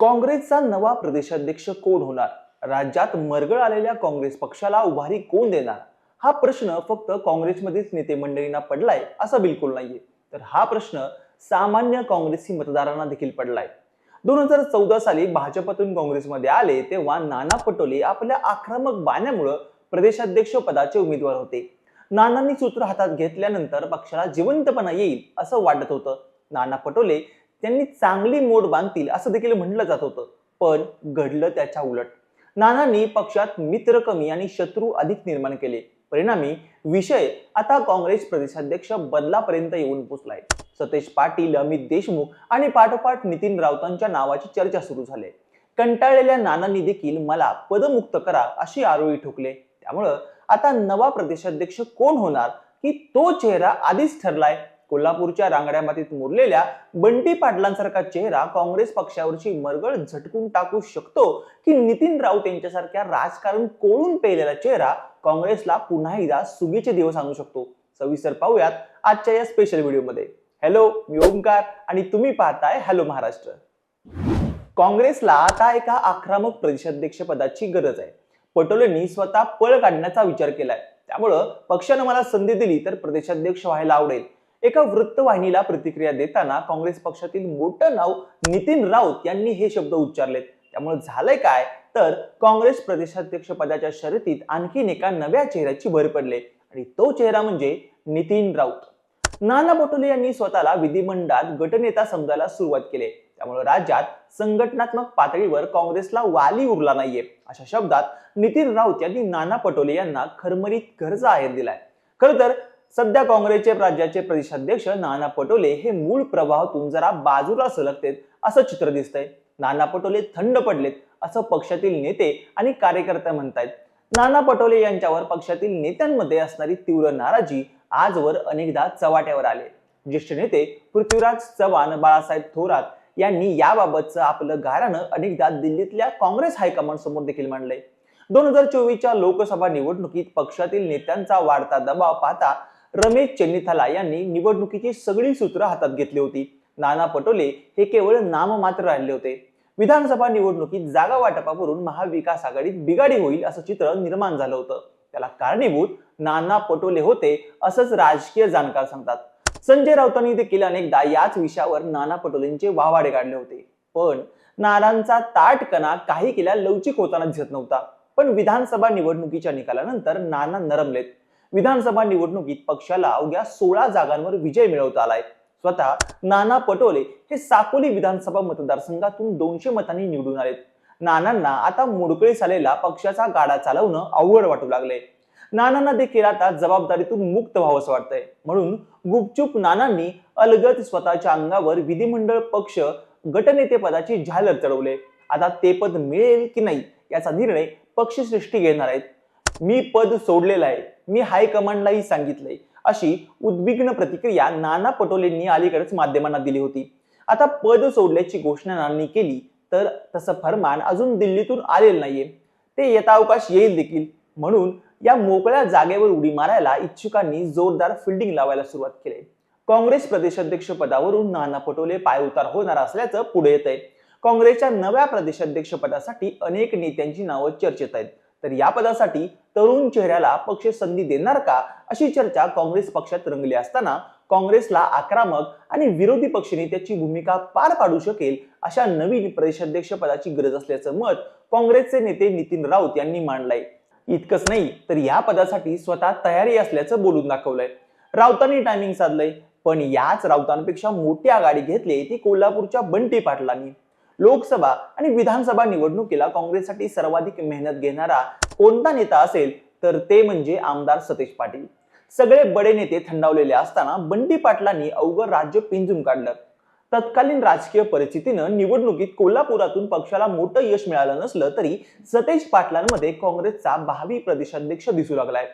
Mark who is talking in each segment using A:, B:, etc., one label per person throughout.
A: काँग्रेसचा नवा प्रदेशाध्यक्ष कोण होणार? राज्यात मरगळ आलेल्या काँग्रेस पक्षाला उभारी कोण देणार? हा प्रश्न फक्त काँग्रेसमध्येच नेते मंडळींना पडलाय असा बिलकुल नाहीये. तर हा प्रश्न सामान्य काँग्रेसी मतदारांना देखील पडलाय. दोन हजार चौदा साली भाजपातून काँग्रेसमध्ये आले तेव्हा नाना पटोले आपल्या आक्रमक बाण्यामुळं प्रदेशाध्यक्ष पदाचे उमेदवार होते. नानांनी सूत्र हातात घेतल्यानंतर पक्षाला जिवंतपणा येईल असं वाटत होतं. नाना पटोले त्यांनी चांगली मोड बांधतील असं देखील म्हटलं जात होतं. पण घडलं त्याच्या उलट. नानांनी पक्षात मित्र कमी आणि शत्रू अधिक निर्माण केले. परिणामी विषय आता काँग्रेस प्रदेशाध्यक्ष बदलापर्यंत येऊन पोचलाय. सतेज पाटील अमित देशमुख आणि पाठोपाठ नितीन राऊतांच्या नावाची चर्चा सुरू झाली. कंटाळलेल्या नानांनी देखील मला पदमुक्त करा अशी आरोळी ठोकले. त्यामुळं आता नवा प्रदेशाध्यक्ष कोण होणार की तो चेहरा आधीच ठरलाय? कोल्हापूरच्या रांगड्या मातीत मुरलेल्या बंटी पाटलांसारखा चेहरा काँग्रेस पक्षावरची मरगळ झटकून टाकू शकतो की नितीन राऊत यांच्यासारख्या राजकारण कोळून पेलेला चेहरा काँग्रेसला पुन्हा एकदा सुगीचे दिवस आणू शकतो. सविस्तर पाहूयात आजच्या या स्पेशल व्हिडिओमध्ये हॅलो मी ओंकार आणि तुम्ही पाहताय हॅलो महाराष्ट्र. काँग्रेसला आता एका आक्रमक प्रदेशाध्यक्ष पदाची गरज आहे. पटोलेंनी स्वतः पळ काढण्याचा विचार केलाय. त्यामुळं पक्षानं मला संधी दिली तर प्रदेशाध्यक्ष व्हायला आवडेल. एका वृत्तवाहिनीला प्रतिक्रिया देताना काँग्रेस पक्षातील मोठं नाव नितीन राऊत यांनी हे शब्द उच्चारलेत. त्यामुळे झालंय काय? तर काँग्रेस प्रदेशाध्यक्ष पदाच्या शर्यतीत आणखीन एका नव्या चेहऱ्याची भर पडले आणि तो चेहरा म्हणजे नितीन राऊत. नाना पटोले यांनी स्वतःला विधिमंडळात गटनेता समजायला सुरुवात केली. त्यामुळे राज्यात संघटनात्मक पातळीवर काँग्रेसला वाली उरला नाहीये. अशा शब्दात नितीन राऊत यांनी नाना पटोले यांना खरमरीत घरचा आहेर दिलाय. खर तर सध्या काँग्रेसचे राज्याचे प्रदेशाध्यक्ष नाना पटोले हे मूळ प्रभावातून जरा बाजूला सलगतेत असं चित्र दिसतंय. नाना पटोले थंड पडलेत असं पक्षातील नेते आणि कार्यकर्ते म्हणतायत. नाना पटोले यांच्यावर पक्षातील नेत्यांमध्ये असणारी तीव्र नाराजी आजवर अनेकदा चव्हाट्यावर आले. ज्येष्ठ नेते पृथ्वीराज चव्हाण बाळासाहेब थोरात यांनी याबाबतचं आपलं गाराणं अनेकदा दिल्लीतल्या काँग्रेस हायकमांड समोर देखील मांडलंय. दोन हजार चोवीसच्या लोकसभा निवडणुकीत पक्षातील नेत्यांचा वाढता दबाव पाहता रमेश चेन्निथाला यांनी निवडणुकीची सगळी सूत्र हातात घेतली होती. नाना पटोले हे केवळ नाममात्र राहिले होते. विधानसभा निवडणुकीत जागा वाटपावरून महाविकास आघाडीत बिघाडी होईल असं चित्र निर्माण झालं होतं. त्याला कारणीभूत नाना पटोले होते असंच राजकीय जाणकार सांगतात. संजय राऊतांनी देखील अनेकदा याच विषयावर नाना पटोलेंचे वावाडे काढले होते. पण नानांचा ताटकणा काही केल्या लवचिक होताना दिसत नव्हता. पण विधानसभा निवडणुकीच्या निकालानंतर नाना नरमलेत. विधानसभा निवडणुकीत पक्षाला अवघ्या सोळा जागांवर विजय मिळवता आलाय. स्वतः नाना पटोले हे साकोली विधानसभा मतदारसंघातून दोनशे मतांनी निवडून आलेत. नानांना आता मोडकळीस आलेला पक्षाचा गाडा चालवणं अवघड वाटू लागले नानांना देखील आता जबाबदारीतून मुक्त व्हावंसं वाटतंय. म्हणून गुपचूप नानांनी अलगद स्वतःच्या अंगावर विधिमंडळ पक्ष गटनेते पदाची झालर चढवले. आता ते पद मिळेल की नाही याचा निर्णय पक्षश्रेष्ठी घेणार आहेत. मी पद सोडलेलं आहे. मी हायकमांडलाही सांगितलंय. अशी उद्विग्न प्रतिक्रिया नाना पटोलेंनी अलीकडेच माध्यमांना दिली होती. आता पद सोडल्याची घोषणा नानांनी केली तर तसं फरमान अजून दिल्लीतून आलेलं नाहीये. ते येतावकाश येईल देखील. म्हणून या मोकळ्या जागेवर उडी मारायला इच्छुकांनी जोरदार फिल्डिंग लावायला सुरुवात केली. काँग्रेस प्रदेशाध्यक्ष पदावरून नाना पटोले पायउतार होणार असल्याचं पुढे येत आहे काँग्रेसच्या नव्या प्रदेशाध्यक्ष पदासाठी अनेक नेत्यांची नावं चर्चेत आहेत. तर या पदासाठी तरुण चेहऱ्याला पक्ष संधी देणार का अशी चर्चा काँग्रेस पक्षात रंगली असताना काँग्रेसला आक्रमक आणि विरोधी पक्षनेत्याची भूमिका पार पाडू शकेल अशा नवीन प्रदेशाध्यक्ष पदाची गरज असल्याचं मत काँग्रेसचे नेते नितीन राऊत यांनी मांडलंय. इतकंच नाही तर या पदासाठी स्वतः तयारी असल्याचं बोलून दाखवलंय. राऊतांनी टायमिंग साधलंय पण याच राऊतांपेक्षा मोठी आघाडी घेतली ती कोल्हापूरच्या बंटी पाटलांनी. लोकसभा आणि विधानसभा निवडणुकीला काँग्रेससाठी सर्वाधिक मेहनत घेणारा कोणता नेता असेल तर ते म्हणजे आमदार सतेज पाटील. सगळे बडे नेते थंडावलेले असताना बंडी पाटलांनी अवघड राज्य पिंजून काढलं. तत्कालीन राजकीय परिस्थितीनं निवडणुकीत कोल्हापुरातून पक्षाला मोठं यश मिळालं नसलं तरी सतेज पाटलांमध्ये काँग्रेसचा भावी प्रदेशाध्यक्ष दिसू लागलाय.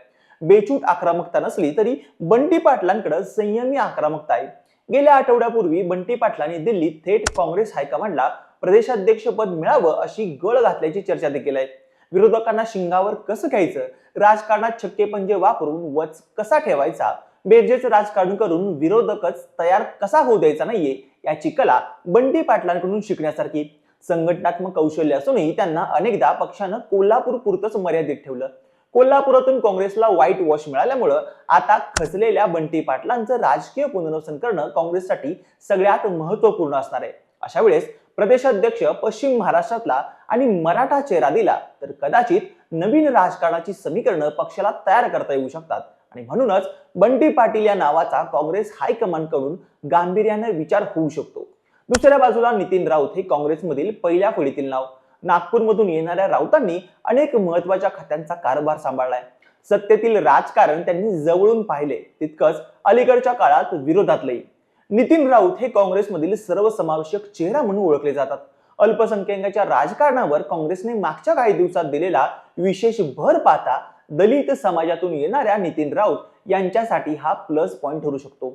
A: बेचूट आक्रमकता नसली तरी बंटी पाटलांकडे संयमी आक्रमकता आहे. गेल्या आठवड्यापूर्वी बंटी पाटलांनी दिल्लीत थेट काँग्रेस हायकमांडला प्रदेशाध्यक्षपद मिळावं अशी गळ घातल्याची चर्चा देखील आहे. विरोधकांना शिंगावर कसं घ्यायचं? राजकारणात छक्के पंजे वापरून वच कसा ठेवायचा? बेजेच राजकारण करून विरोधकच तयार कसा होऊ द्यायचा नाहीये याची कला बंटी पाटलांकडून शिकण्यासारखी. संघटनात्मक कौशल्य असूनही त्यांना अनेकदा पक्षानं कोल्हापूर पुरतच मर्यादित ठेवलं. कोल्हापुरातून काँग्रेसला व्हाईट वॉश मिळाल्यामुळं आता खचलेल्या बंटी पाटलांचं राजकीय पुनर्वसन करणं काँग्रेससाठी सगळ्यात महत्त्वपूर्ण असणार आहे. अशा वेळेस प्रदेशाध्यक्ष पश्चिम महाराष्ट्रातला आणि मराठा चेहरा दिला तर कदाचित नवीन राजकारणाची समीकरणं पक्षाला तयार करता येऊ शकतात. आणि म्हणूनच बंटी पाटील या नावाचा काँग्रेस हायकमांडकडून गांभीर्याने विचार होऊ शकतो. दुसऱ्या बाजूला नितीन राऊत हे काँग्रेसमधील पहिल्या फळीतील नाव. नागपूरमधून येणाऱ्या राऊतांनी अनेक महत्त्वाच्या खात्यांचा कारभार सांभाळलाय. सत्तेतील राजकारण त्यांनी जवळून पाहिले तितकंच अलीकडच्या काळात विरोधातलंही. नितीन राऊत हे काँग्रेसमधील सर्वसमावेशक चेहरा म्हणून ओळखले जातात. अल्पसंख्याकांच्या राजकारणावर काँग्रेसने मागच्या काही दिवसात दिलेला विशेष भर पाहता दलित समाजातून येणाऱ्या नितीन राऊत यांच्यासाठी हा प्लस पॉइंट ठरू शकतो.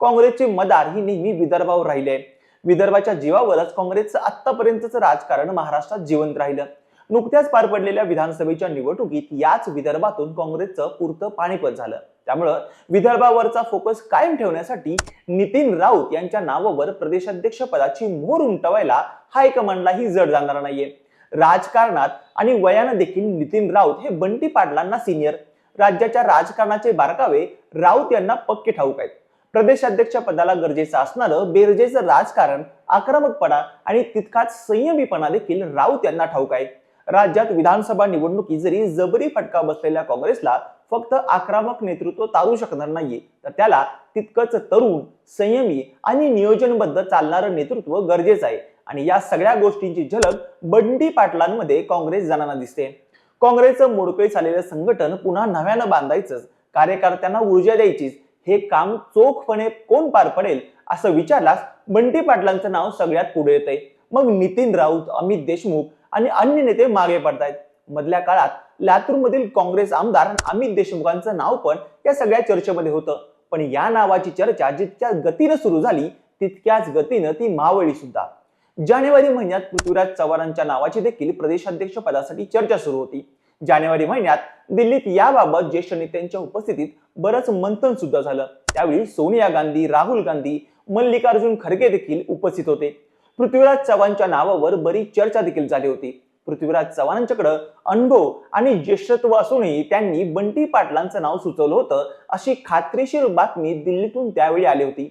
A: काँग्रेसचे मदार ही नेहमी विदर्भावर राहिले. विदर्भाच्या जीवावरच काँग्रेसचं आतापर्यंतच राजकारण महाराष्ट्रात जिवंत राहिलं. नुकत्याच पार पडलेल्या विधानसभेच्या निवडणुकीत याच विदर्भातून काँग्रेसचं पुरतं पाणीपत झालं. त्यामुळं विदर्भावरचा फोकस कायम ठेवण्यासाठी नितीन राऊत यांच्या नावावर प्रदेशाध्यक्ष पदाची मोहर उमटवायला हायकमांडलाही जड जाणार नाहीये. राजकारणात आणि वयानं देखील नितीन राऊत हे बंटी पाटलांना सिनियर राज्याच्या राजकारणाचे बारकावे राऊत यांना पक्के ठाऊक आहेत. प्रदेशाध्यक्ष पदाला गरजेचं असणारं बेरजेचं राजकारण आक्रमकपणा आणि तितकाच संयमीपणा देखील राऊत यांना ठाऊक आहे. राज्यात विधानसभा निवडणुकी जरी जबरी फटका बसलेल्या काँग्रेसला फक्त आक्रमक नेतृत्व तारू शकणार नाहीये. तर त्याला तितकंच तरुण संयमी आणि नियोजनबद्ध चालणारं नेतृत्व गरजेचं आहे. आणि या सगळ्या गोष्टींची झलक बंडी पाटलांमध्ये काँग्रेस जणांना दिसते. काँग्रेसचं मोडकळी झालेलं संघटन पुन्हा नव्यानं बांधायचंच. कार्यकर्त्यांना ऊर्जा द्यायचीच. हे काम चोखपणे कोण पार पडेल असं विचारलास बंटी पाटलांचं नाव सगळ्यात पुढे येतंय. मग नितीन राऊत अमित देशमुख आणि अन्य नेते मागे पडतायत. मधल्या काळात लातूरमधील काँग्रेस आमदार अमित देशमुखांचं नाव पण या सगळ्या चर्चेमध्ये होतं. पण या नावाची चर्चा जितक्या गतीनं सुरू झाली तितक्याच गतीनं ती मावळली सुद्धा. जानेवारी महिन्यात पृथ्वीराज चव्हाणांच्या नावाची देखील प्रदेशाध्यक्ष पदासाठी चर्चा सुरू होती. जानेवारी महिन्यात दिल्लीत याबाबत ज्येष्ठ नेत्यांच्या उपस्थितीत बरंच मंथन सुद्धा झालं. त्यावेळी सोनिया गांधी राहुल गांधी मल्लिकार्जुन खरगे देखील उपस्थित होते. पृथ्वीराज चव्हाणच्या नावावर बरीच चर्चा देखील झाली होती. पृथ्वीराज चव्हाणांच्याकडे अनुभव आणि ज्येष्ठत्व असूनही त्यांनी बंटी पाटलांचं नाव सुचवलं होतं अशी खात्रीशीर बातमी दिल्लीतून त्यावेळी आली होती.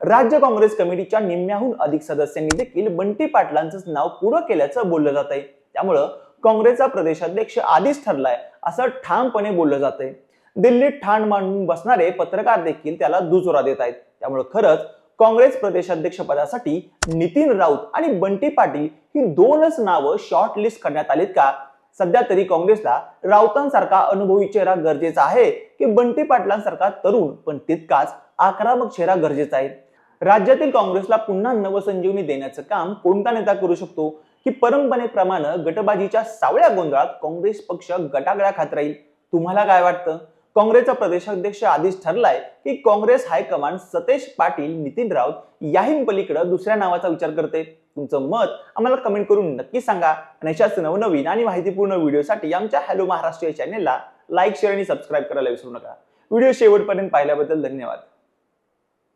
A: राज्य काँग्रेस कमिटीच्या निम्म्याहून अधिक सदस्यांनी देखील बंटी पाटलांचं नाव पुढं केल्याचं बोललं जात आहे त्यामुळं काँग्रेसचा प्रदेशाध्यक्ष आधीच ठरलाय असं ठामपणे बोललं जात आहे दिल्लीत ठाण मांडून बसणारे पत्रकार देखील त्याला दुजोरा देत आहेत. त्यामुळे खरंच काँग्रेस प्रदेशाध्यक्षपदासाठी नितीन राऊत आणि बंटी पाटील ही दोनच नावं शॉर्ट लिस्ट करण्यात आलीत का? सध्या तरी काँग्रेसला राऊतांसारखा अनुभवी चेहरा गरजेचा आहे की बंटी पाटलांसारखा तरुण पण तितकाच आक्रमक चेहरा गरजेचा आहे. राज्यातील काँग्रेसला पुन्हा नवसंजीवनी देण्याचं काम कोणता नेता करू शकतो? की परंपरेप्रमाणे गटबाजीच्या सावळ्या गोंधळात काँग्रेस पक्ष गटागळा खात राहील? तुम्हाला काय वाटतं? काँग्रेसचा प्रदेशाध्यक्ष आधीच ठरलाय की काँग्रेस हायकमांड सतेज पाटील नितीन राऊत याही पलीकडे दुसऱ्या नावाचा विचार करते. तुमचं मत आम्हाला कमेंट करून नक्की सांगा. आणि अशाच नवनवीन आणि माहितीपूर्ण व्हिडिओसाठी आमच्या हॅलो महाराष्ट्र या चॅनेलला लाईक शेअर आणि सबस्क्राईब करायला विसरू नका. व्हिडिओ शेवटपर्यंत पाहिल्याबद्दल धन्यवाद.